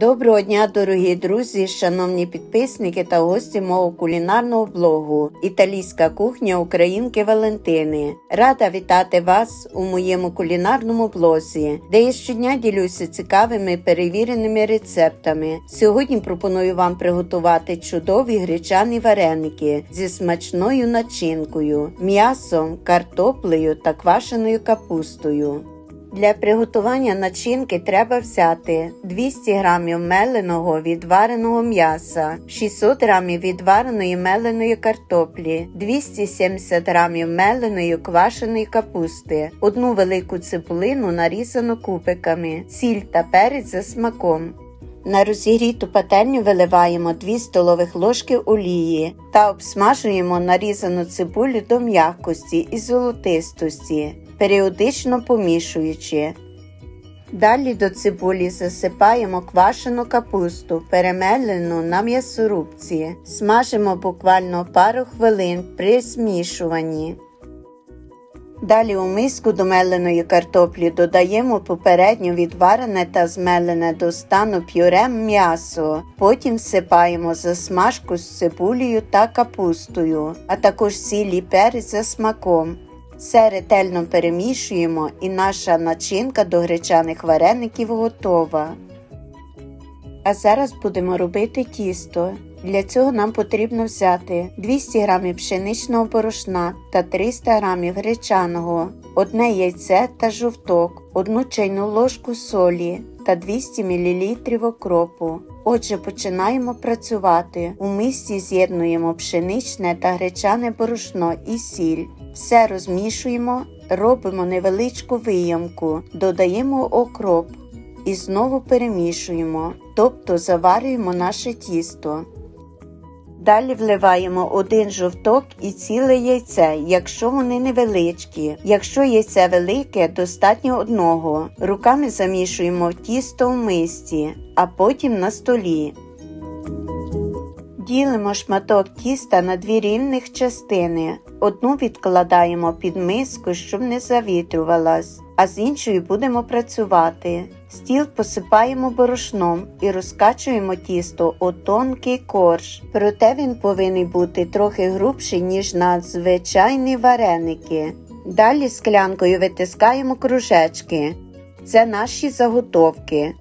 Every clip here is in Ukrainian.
Доброго дня, дорогі друзі, шановні підписники та гості мого кулінарного блогу Італійська кухня Українки Валентини. Рада вітати вас у моєму кулінарному блозі, де я щодня ділюся цікавими перевіреними рецептами. Сьогодні пропоную вам приготувати чудові гречані вареники зі смачною начинкою, м'ясом, картоплею та квашеною капустою. Для приготування начинки треба взяти 200 г меленого відвареного м'яса, 600 г відвареної меленої картоплі, 270 г меленої квашеної капусти, одну велику цибулину нарізану кубиками, сіль та перець за смаком. На розігріту пательню виливаємо 2 столових ложки олії та обсмажуємо нарізану цибулю до м'якості і золотистості, періодично помішуючи. Далі до цибулі засипаємо квашену капусту, перемелену на м'ясорубці. Смажимо буквально пару хвилин при змішуванні. Далі у миску до меленої картоплі додаємо попередньо відварене та змелене до стану пюре м'ясо. Потім всипаємо засмажку з цибулею та капустою, а також сіль і перець за смаком. Все ретельно перемішуємо і наша начинка до гречаних вареників готова. А зараз будемо робити тісто. Для цього нам потрібно взяти 200 г пшеничного борошна та 300 г гречаного, одне яйце та жовток, одну чайну ложку солі та 200 мл окропу. Отже, починаємо працювати. У мисці з'єднуємо пшеничне та гречане борошно і сіль. Все розмішуємо, робимо невеличку виямку, додаємо окроп і знову перемішуємо, тобто заварюємо наше тісто. Далі вливаємо один жовток і ціле яйце, якщо вони невеличкі. Якщо яйце велике, достатньо одного. Руками замішуємо тісто в мисці, а потім на столі. Ділимо шматок тіста на дві рівних частини. Одну відкладаємо під миску, щоб не завітрювалась, а з іншою будемо працювати. Стіл посипаємо борошном і розкачуємо тісто у тонкий корж. Проте він повинен бути трохи грубший, ніж на звичайні вареники. Далі склянкою витискаємо кружечки. Це наші заготовки.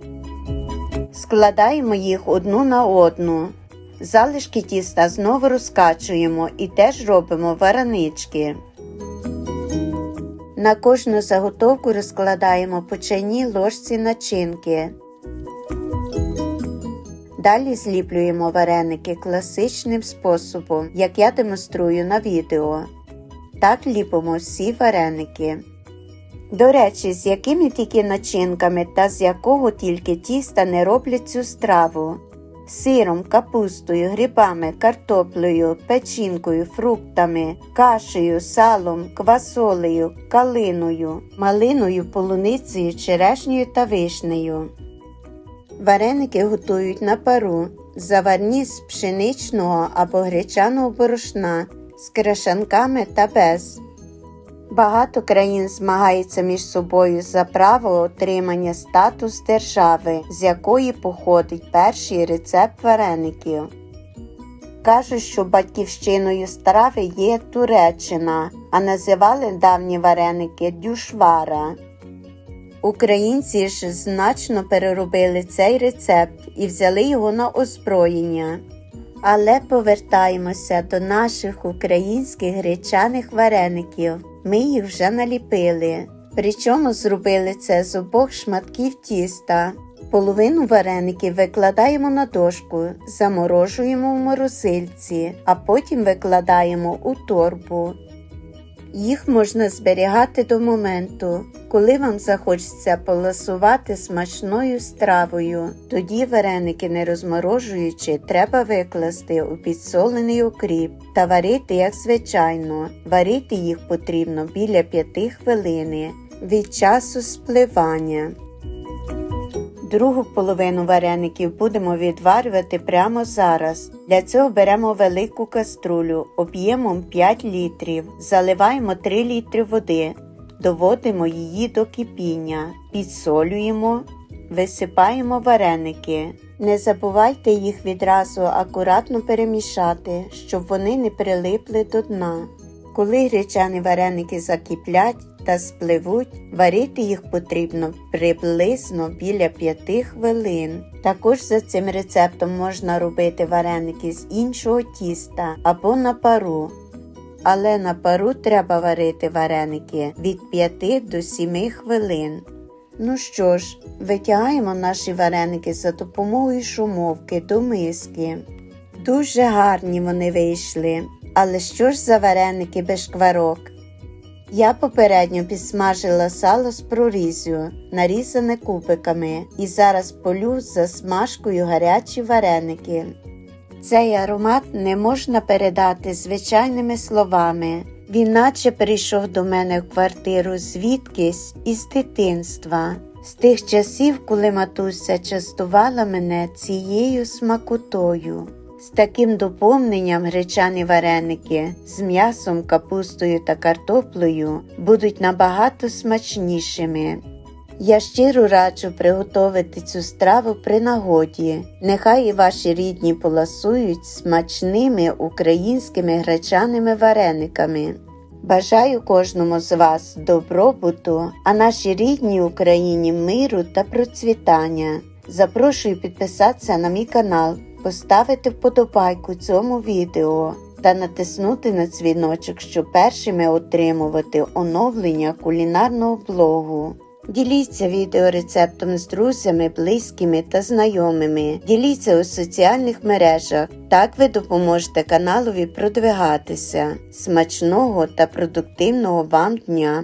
Складаємо їх одну на одну. Залишки тіста знову розкачуємо і теж робимо варенички. На кожну заготовку розкладаємо по чайній ложці начинки. Далі зліплюємо вареники класичним способом, як я демонструю на відео. Так ліпимо всі вареники. До речі, з якими тільки начинками та з якого тільки тіста не роблять цю страву. Сиром, капустою, грибами, картоплею, печінкою, фруктами, кашею, салом, квасолею, калиною, малиною, полуницею, черешнею та вишнею. Вареники готують на пару, заварні з пшеничного або гречаного борошна, з крашанками та без. Багато країн змагаються між собою за право отримання статус держави, з якої походить перший рецепт вареників. Кажуть, що батьківщиною страви є Туреччина, а називали давні вареники дюшвара. Українці ж значно переробили цей рецепт і взяли його на озброєння. Але повертаємося до наших українських гречаних вареників. Ми їх вже наліпили. Причому зробили це з обох шматків тіста. Половину вареників викладаємо на дошку, заморожуємо в морозильці, а потім викладаємо у торбу. Їх можна зберігати до моменту, коли вам захочеться поласувати смачною стравою. Тоді вареники, не розморожуючи, треба викласти у підсолений окріп та варити, як звичайно. Варити їх потрібно біля 5 хвилини від часу спливання. Другу половину вареників будемо відварювати прямо зараз. Для цього беремо велику каструлю об'ємом 5 літрів, заливаємо 3 літри води, доводимо її до кипіння, підсолюємо висипаємо вареники. Не забувайте їх відразу акуратно перемішати, щоб вони не прилипли до дна. Коли гречані вареники закиплять та спливуть, варити їх потрібно приблизно біля 5 хвилин. Також за цим рецептом можна робити вареники з іншого тіста або на пару. Але на пару треба варити вареники від 5 до 7 хвилин. Ну що ж, витягаємо наші вареники за допомогою шумовки до миски. Дуже гарні вони вийшли. Але що ж за вареники без шкварок? Я попередньо підсмажила сало з прорізю, нарізане кубиками, і зараз полю за смажкою гарячі вареники. Цей аромат не можна передати звичайними словами. Він наче прийшов до мене в квартиру звідкись із дитинства, з тих часів, коли матуся частувала мене цією смакотою. З таким доповненням гречані вареники з м'ясом, капустою та картоплею будуть набагато смачнішими. Я щиро раджу приготувати цю страву при нагоді. Нехай і ваші рідні поласують смачними українськими гречаними варениками. Бажаю кожному з вас добробуту, а нашій рідній Україні миру та процвітання. Запрошую підписатися на мій канал, поставити вподобайку цьому відео та натиснути на дзвіночок, щоб першими отримувати оновлення кулінарного блогу. Діліться відеорецептом з друзями, близькими та знайомими. Діліться у соціальних мережах. Так ви допоможете каналові продвигатися. Смачного та продуктивного вам дня!